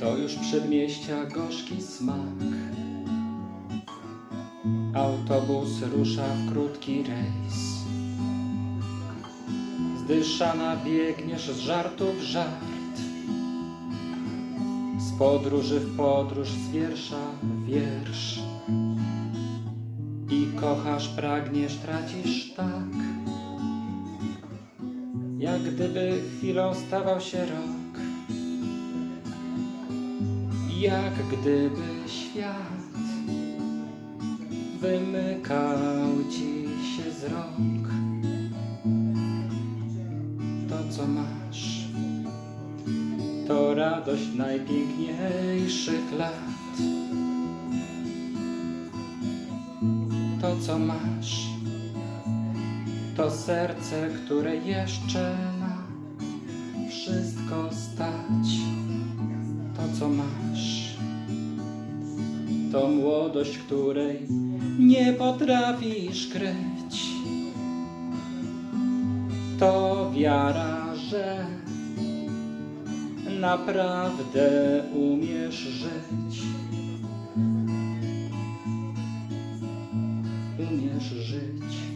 To już przedmieścia gorzki smak. Autobus rusza w krótki rejs. Zdyszana biegniesz z żartu w żart. Z podróży w podróż, z wiersza w wiersz. I kochasz, pragniesz, tracisz tak. Jak gdyby chwilą stawał się rok. Jak gdyby świat wymykał ci się z rąk. To, co masz, to radość najpiękniejszych lat. To, co masz, to serce, które jeszcze ma wszystko stać. To, co masz, to młodość, której nie potrafisz kryć. To wiara, że naprawdę umiesz żyć. Umiesz żyć.